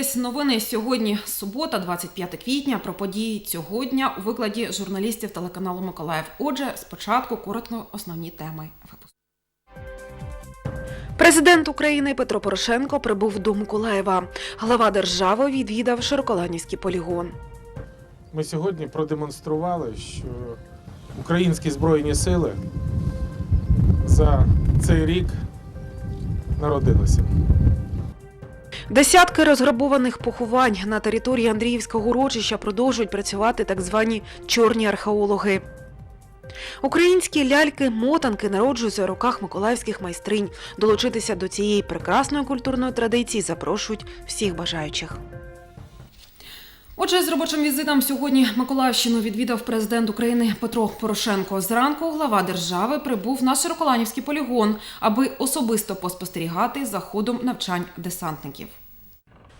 Дивитесь новини сьогодні, субота, 25 квітня. Про події цього дня у викладі журналістів телеканалу Миколаїв. Отже, спочатку коротко основні теми випуску. Президент України Петро Порошенко прибув до Миколаєва. Глава держави відвідав Широколанівський полігон. Ми сьогодні продемонстрували, що українські збройні сили за цей рік народилися. Десятки розграбованих поховань на території Андріївського урочища продовжують працювати так звані чорні археологи. Українські ляльки-мотанки народжуються у руках миколаївських майстринь. Долучитися до цієї прекрасної культурної традиції запрошують всіх бажаючих. Отже, з робочим візитом сьогодні Миколаївщину відвідав президент України Петро Порошенко. Зранку глава держави прибув на Широколанівський полігон, аби особисто поспостерігати за ходом навчань десантників.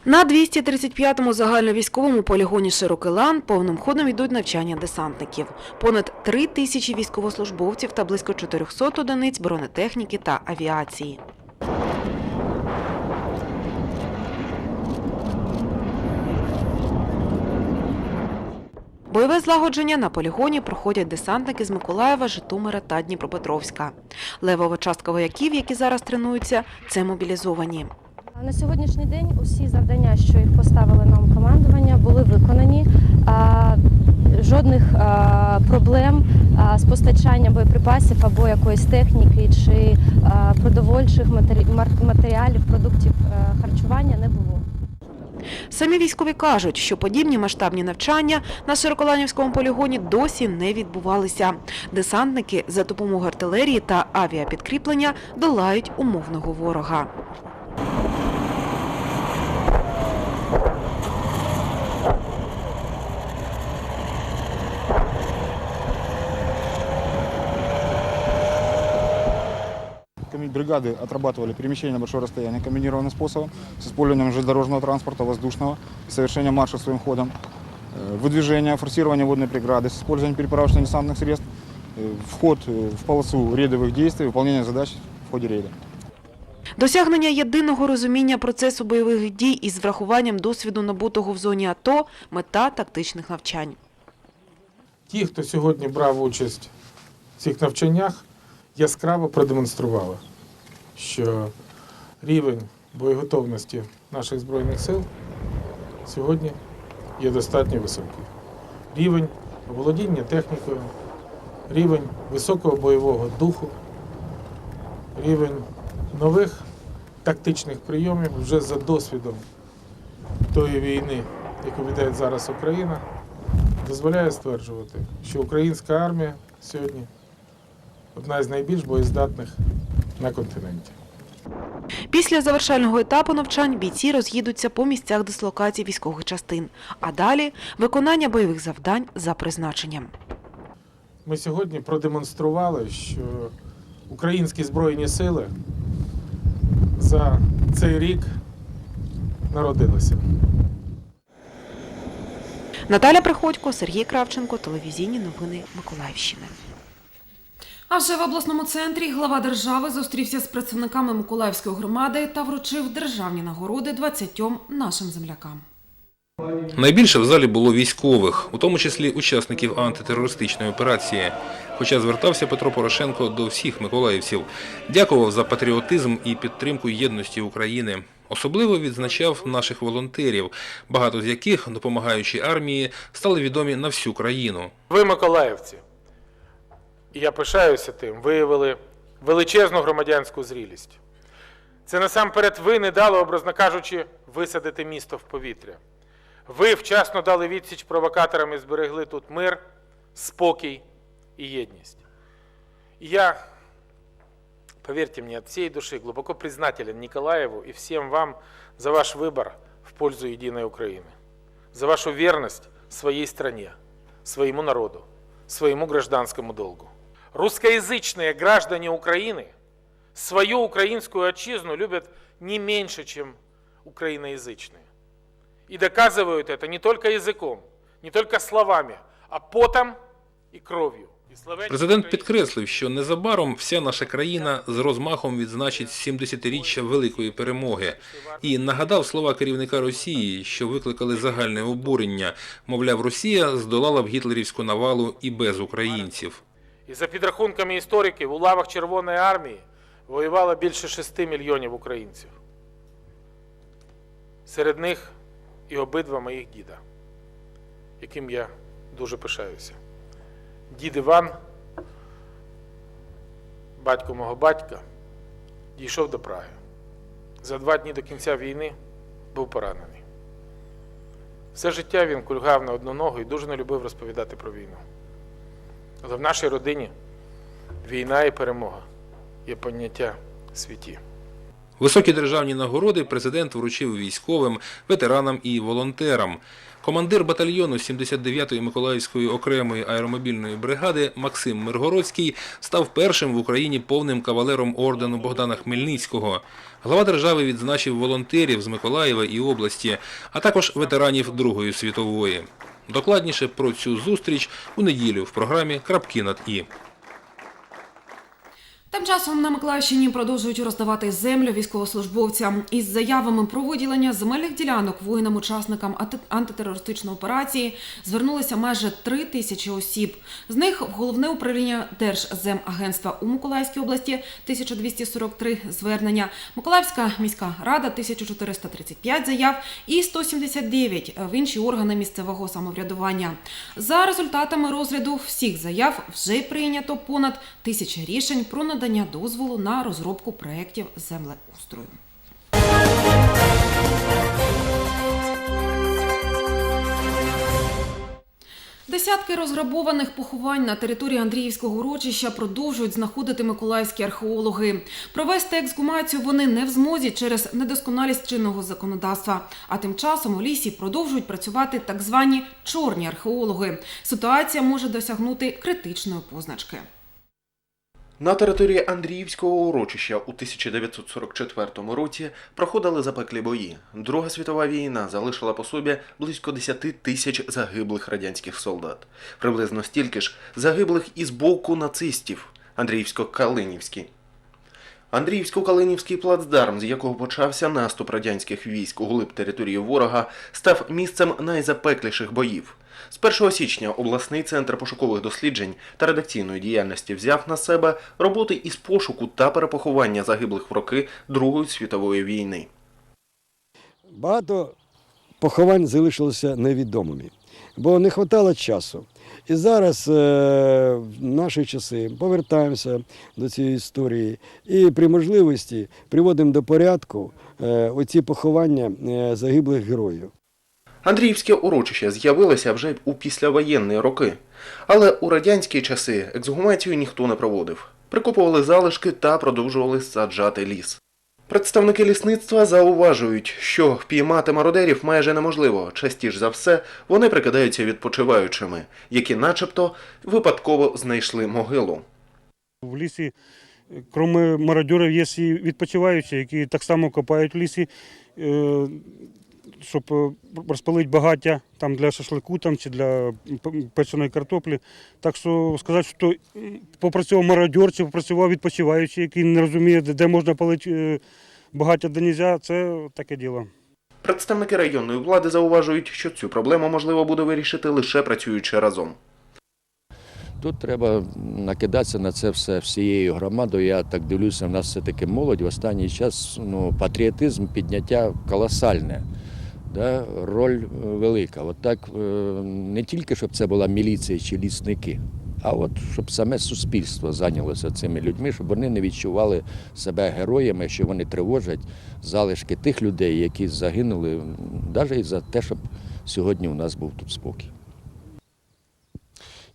На 235-му загальновійськовому полігоні Широкий Лан повним ходом йдуть навчання десантників. Понад три тисячі військовослужбовців та близько 400 одиниць бронетехніки та авіації. Бойове злагодження на полігоні проходять десантники з Миколаєва, Житомира та Дніпропетровська. Левова частка вояків, які зараз тренуються, це мобілізовані. На сьогоднішній день усі завдання, що їх поставили нам командування, були виконані. Жодних проблем з постачанням боєприпасів або якоїсь техніки чи продовольчих матері- матеріалів, продуктів харчування не було. Самі військові кажуть, що подібні масштабні навчання на Широколанівському полігоні досі не відбувалися. Десантники за допомогою артилерії та авіапідкріплення долають умовного ворога. Бригады отрабатывали перемещение на большое расстояние комбинированным способом с использованием железнодорожного транспорта, воздушного, совершение марша своим ходом, э, выдвижение, форсирование водной преграды с использованием переправочно-десантных средств, э, вход э, в полосу рейдовых действий, выполнение задач в ходе рейда. Досягнення єдиного розуміння процесу бойових дій із врахуванням досвіду набутого в зоні АТО – мета тактичних навчань. Ті, хто сьогодні брав участь в цих навчаннях, яскраво продемонстрували, що рівень боєготовності наших Збройних сил сьогодні є достатньо високий. Рівень володіння технікою, рівень високого бойового духу, рівень нових тактичних прийомів вже за досвідом тої війни, яку веде зараз Україна, дозволяє стверджувати, що українська армія сьогодні одна з найбільш боєздатних на континенті. Після завершального етапу навчань бійці роз'їдуться по місцях дислокації військових частин, а далі – виконання бойових завдань за призначенням. Ми сьогодні продемонстрували, що українські збройні сили за цей рік народилися. Наталя Приходько, Сергій Кравченко, телевізійні новини Миколаївщини. А вже в обласному центрі глава держави зустрівся з представниками Миколаївської громади та вручив державні нагороди 20 нашим землякам. Найбільше в залі було військових, у тому числі учасників антитерористичної операції. Хоча звертався Петро Порошенко до всіх миколаївців, дякував за патріотизм і підтримку єдності України. Особливо відзначав наших волонтерів, багато з яких, допомагаючи армії, стали відомі на всю країну. Ви, миколаївці, і я пишаюся тим, виявили величезну громадянську зрілість. Це насамперед ви не дали, образно кажучи, висадити місто в повітря. Ви вчасно дали відсіч провокаторам і зберегли тут мир, спокій і єдність. И я, поверьте мне, от всей души глубоко признателен Николаеву и всем вам за ваш выбор в пользу единой Украины, за вашу верность своей стране, своему народу, своему гражданскому долгу Русскоязычные граждане Украины свою украинскую отчизну любят не меньше, чем украиноязычные. И доказывают это не только языком, не только словами, а потом и кровью. Президент підкреслив, що незабаром вся наша країна з розмахом відзначить 70-річчя великої перемоги і нагадав слова керівника Росії, що викликали загальне обурення. Мовляв, Росія здолала б гітлерівську навалу і без українців. І за підрахунками істориків, у лавах Червоної армії воювало більше 6 мільйонів українців. Серед них і обидва моїх діда, яким я дуже пишаюся. Дід Іван, батько мого батька, дійшов до Праги. За два дні до кінця війни був поранений. Все життя він кульгав на одну ногу і дуже не любив розповідати про війну. Але в нашій родині війна і перемога є поняття святі. Високі державні нагороди президент вручив військовим, ветеранам і волонтерам. Командир батальйону 79-ї Миколаївської окремої аеромобільної бригади Максим Миргородський став першим в Україні повним кавалером ордену Богдана Хмельницького. Глава держави відзначив волонтерів з Миколаєва і області, а також ветеранів Другої світової. Докладніше про цю зустріч у неділю в програмі «Крапки над І». Тим часом на Миколаївщині продовжують роздавати землю військовослужбовцям із заявами про виділення земельних ділянок воїнам-учасникам антитерористичної операції звернулися майже три тисячі осіб. З них в головне управління Держземагентства у Миколаївській області 1243 звернення, Миколаївська міська рада 1435 заяв і 179 в інші органи місцевого самоврядування. За результатами розгляду всіх заяв вже прийнято понад тисяча рішень про надання дозволу на розробку проєктів землеустрою. Десятки розграбованих поховань на території Андріївського урочища продовжують знаходити миколаївські археологи. Провести ексгумацію вони не в змозі через недосконалість чинного законодавства. А тим часом у лісі продовжують працювати так звані чорні археологи. Ситуація може досягнути критичної позначки. На території Андріївського урочища у 1944 році проходили запеклі бої. Друга світова війна залишила по собі близько 10 тисяч загиблих радянських солдат. Приблизно стільки ж загиблих із боку нацистів Андріївсько-Калинівський. Андріївсько-Калинівський плацдарм, з якого почався наступ радянських військ у глиб території ворога, став місцем найзапекліших боїв. З 1 січня обласний центр пошукових досліджень та редакційної діяльності взяв на себе роботи із пошуку та перепоховання загиблих в роки Другої світової війни. Багато поховань залишилося невідомими, бо не вистачало часу. І зараз е, в наші часи повертаємося до цієї історії і при можливості приводимо до порядку е, оці поховання е, загиблих героїв. Андріївське урочище з'явилося вже у післявоєнні роки, але у радянські часи ексгумацію ніхто не проводив. Прикопували залишки та продовжували саджати ліс. Представники лісництва зауважують, що впіймати мародерів майже неможливо. Частіше за все вони прикидаються відпочиваючими, які начебто випадково знайшли могилу. В лісі, крім мародерів, є і відпочиваючі, які так само копають в лісі, е, щоб е, розпалити багаття там, для шашлику там, чи для печеної картоплі. Так що сказати, що попрацював мародер чи попрацював відпочиваючий, який не розуміє, де можна палити е, багаття де нельзя, це таке діло. Представники районної влади зауважують, що цю проблему можливо буде вирішити лише працюючи разом. Тут треба накидатися на це все всією громадою. Я так дивлюся, в нас все-таки молодь в останній час ну, патріотизм, підняття колосальне. Да? Роль е, велика. От так е, не тільки щоб це була міліція чи лісники, а от щоб саме суспільство зайнялося цими людьми, щоб вони не відчували себе героями, що вони тривожать залишки тих людей, які загинули, навіть за те, щоб сьогодні у нас був тут спокій.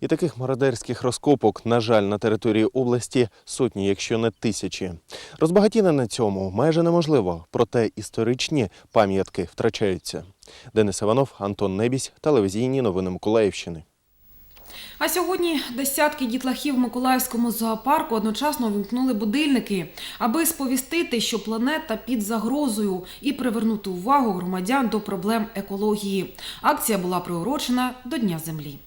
І таких мародерських розкопок, на жаль, на території області сотні, якщо не тисячі. Розбагатіти на цьому майже неможливо, проте історичні пам'ятки втрачаються. Денис Іванов, Антон Небісь, телевізійні новини Миколаївщини. А сьогодні десятки дітлахів в Миколаївському зоопарку одночасно увімкнули будильники, аби сповістити, що планета під загрозою і привернути увагу громадян до проблем екології. Акція була приурочена до Дня Землі.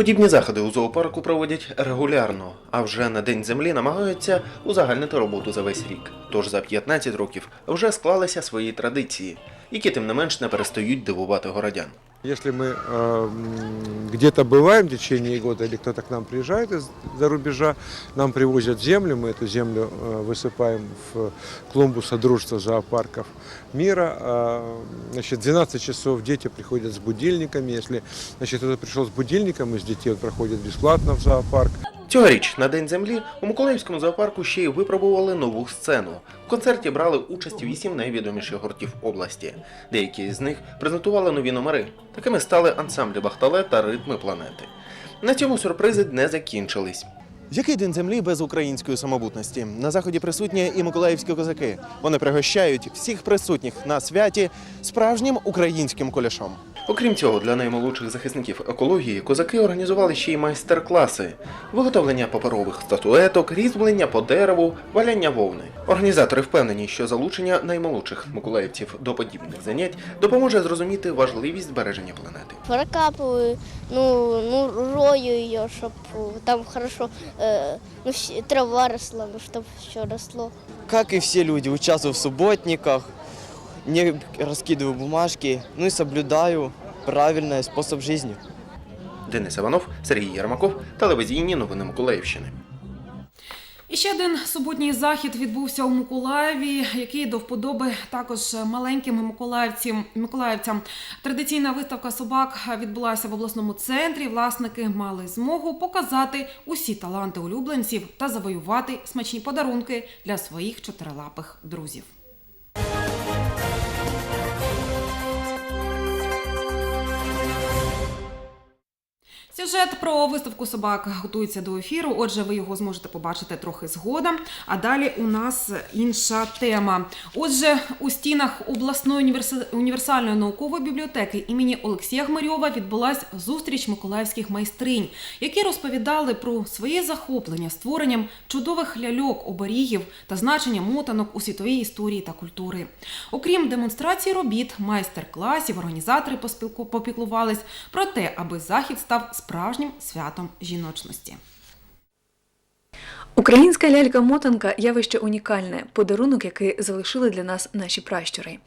Подібні заходи у зоопарку проводять регулярно, а вже на День землі намагаються узагальнити роботу за весь рік. Тож за 15 років вже склалися свої традиції, які тим не менш не перестають дивувати городян. Если мы э, м, где-то бываем в течение года или кто-то к нам приезжает из-за рубежа, нам привозят землю, мы эту землю э, высыпаем в клумбу Содружества зоопарков мира. А, Значит, 12 часов дети приходят с будильниками. Если значит, кто-то пришел с будильником из детей, он проходит бесплатно в зоопарк. Цьогоріч на День землі у Миколаївському зоопарку ще й випробували нову сцену. В концерті брали участь вісім найвідоміших гуртів області. Деякі з них презентували нові номери. Такими стали ансамблі Бахтале та ритми планети. На цьому сюрпризи не закінчились. Який день землі без української самобутності? На заході присутні і миколаївські козаки. Вони пригощають всіх присутніх на святі справжнім українським кулешом. Окрім цього, для наймолодших захисників екології козаки організували ще й майстер-класи: виготовлення паперових статуеток, різьблення по дереву, валяння вовни. Організатори впевнені, що залучення наймолодших миколаївців до подібних занять допоможе зрозуміти важливість збереження планети. прокапываю, ну, ну, рою ее, чтобы там хорошо, э, ну, щ- трава росла, ну, чтобы все росло. как и все люди, участвую в субботниках, не раскидываю бумажки, ну и соблюдаю правильный способ жизни. Денис Іванов, Сергій Єрмаков, телевізійні новини Миколаївщини. І ще один суботній захід відбувся у Миколаєві, який до вподоби також маленьким миколаївцям. миколаївцям. Традиційна виставка собак відбулася в обласному центрі. Власники мали змогу показати усі таланти улюбленців та завоювати смачні подарунки для своїх чотирилапих друзів. Сюжет про виставку собак готується до ефіру. Отже, ви його зможете побачити трохи згодом. А далі у нас інша тема. Отже, у стінах обласної універсальної наукової бібліотеки імені Олексія Гмарьова відбулась зустріч миколаївських майстринь, які розповідали про своє захоплення створенням чудових ляльок, оберігів та значення мотанок у світовій історії та культури. Окрім демонстрації робіт, майстер-класів, організатори попіклувались про те, аби захід став справжнім святом жіночності. Українська лялька-мотанка явище унікальне, подарунок, який залишили для нас наші пращури.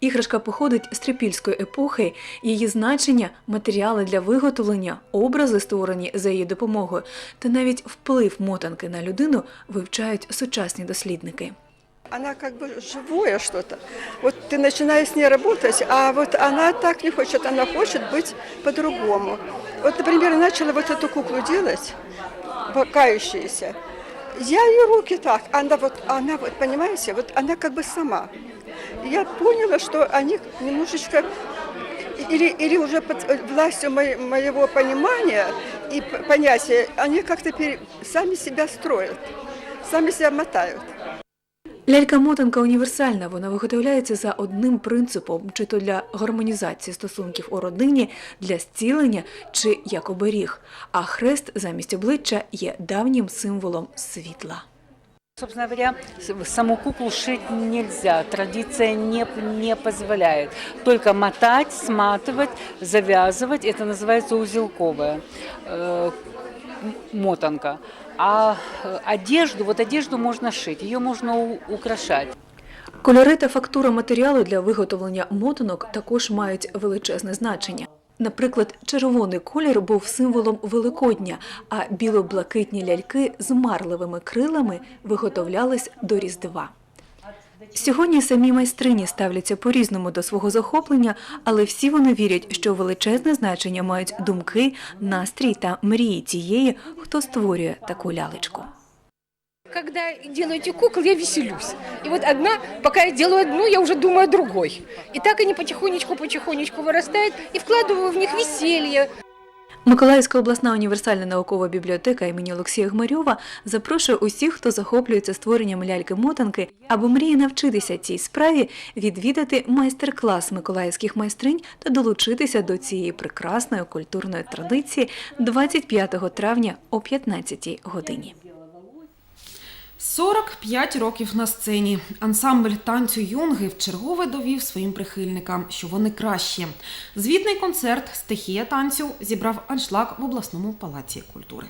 Іграшка походить з трипільської епохи, її значення, матеріали для виготовлення, образи, створені за її допомогою, та навіть вплив мотанки на людину вивчають сучасні дослідники. Она как бы живое что-то. Вот ты начинаешь с ней работать, а вот она так не хочет, она хочет быть по-другому. Вот, например, начала вот эту куклу делать, кающуюся. Я ее руки так, она вот, она вот, понимаете, вот она как бы сама. Я поняла, что они немножечко или, или уже под властью мо- моего понимания и понятия, они как-то сами себя строят, сами себя мотают. Лялька-мотанка універсальна, вона виготовляється за одним принципом, чи то для гармонізації стосунків у родині, для зцілення, чи як оберіг. А хрест замість обличчя є давнім символом світла. Собственно говоря, с- саму куклу шить нельзя, традиция не, не позволяет. Только мотать, сматывать, завязывать, это называется узелковая э, м- мотанка. А э, одежду, вот одежду можно шить, ее можно у- украшать. Кольори та фактура матеріалу для виготовлення мотанок також мають величезне значення. Наприклад, червоний колір був символом Великодня, а біло-блакитні ляльки з марливими крилами виготовлялись до Різдва. Сьогодні самі майстрині ставляться по-різному до свого захоплення, але всі вони вірять, що величезне значення мають думки, настрій та мрії тієї, хто створює таку лялечку. Когда делаю эти кукол, я веселюсь. И вот одна, пока я делаю одну, я уже думаю о другой. И так они потихонечку-потихонечку вырастают, и вкладываю в них веселье, Миколаївська обласна універсальна наукова бібліотека імені Олексія Гмарьова запрошує усіх, хто захоплюється створенням ляльки-мотанки або мріє навчитися цій справі, відвідати майстер-клас миколаївських майстринь та долучитися до цієї прекрасної культурної традиції 25 травня о 15 годині. 45 років на сцені. Ансамбль танцю юнги вчергове довів своїм прихильникам, що вони кращі. Звітний концерт Стихія танцю зібрав аншлаг в обласному палаці культури.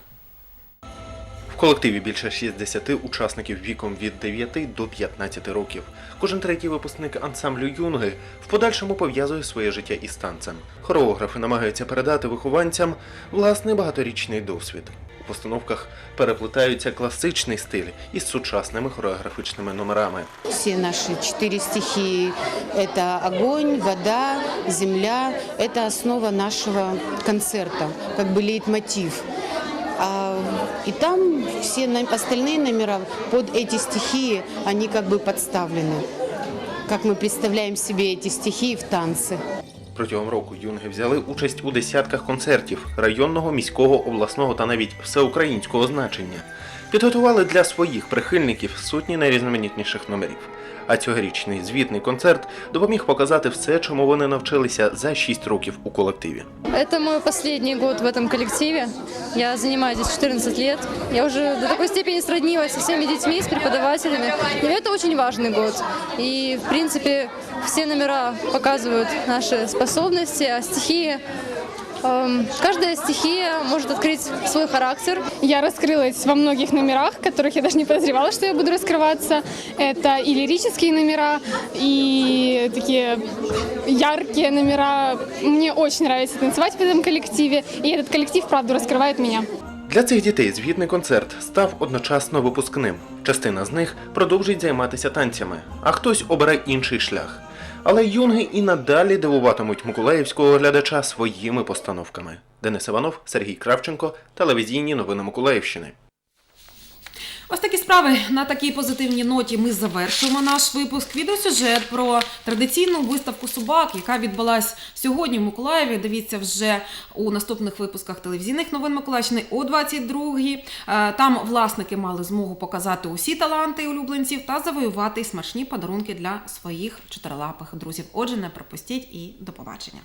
В колективі більше 60 учасників віком від 9 до 15 років. Кожен третій випускник ансамблю юнги в подальшому пов'язує своє життя із танцем. Хореографи намагаються передати вихованцям власний багаторічний досвід У постановках переплетаються класичний стиль із сучасними хореографічними номерами. Все наши четыре стихии – это огонь, вода, земля. Это основа нашего концерта, как бы лейтмотив. А, и там все на- остальные номера под эти стихии, они как бы подставлены. Как мы представляем себе эти стихии в танце. Протягом року юнги взяли участь у десятках концертів районного, міського, обласного та навіть всеукраїнського значення Підготували для своїх прихильників сотні найрізноманітніших номерів. А цьогорічний звітний концерт допоміг показати все, чому вони навчилися за 6 років у колективі. Это мой последний год в этом коллективе. Я занимаюсь здесь 14 лет. Я уже до такой степени сроднилась со всеми детьми, с преподавателями. И это очень важный год. И, в принципе, все номера показывают наши способности, а стихии... эм, Каждая стихия может открыть свой характер. Я раскрылась во многих номерах, в которых я даже не подозревала, что я буду раскрываться. Это и лирические номера, и такие яркие номера. Мне очень нравится танцевать в этом коллективе, и этот коллектив, правда, раскрывает меня. Для цих дітей звітний концерт став одночасно випускним. Частина з них продовжить займатися танцями, а хтось обере інший шлях. Але юнги і надалі дивуватимуть миколаївського глядача своїми постановками. Денис Іванов, Сергій Кравченко, телевізійні новини Миколаївщини. Ось такі справи на такій позитивній ноті ми завершуємо наш випуск. Відеосюжет про традиційну виставку собак, яка відбулась сьогодні в Миколаєві. Дивіться вже у наступних випусках телевізійних новин Миколаївщини о 22-й. Е, Там власники мали змогу показати усі таланти улюбленців та завоювати смачні подарунки для своїх чотирилапих друзів. Отже, не пропустіть і до побачення.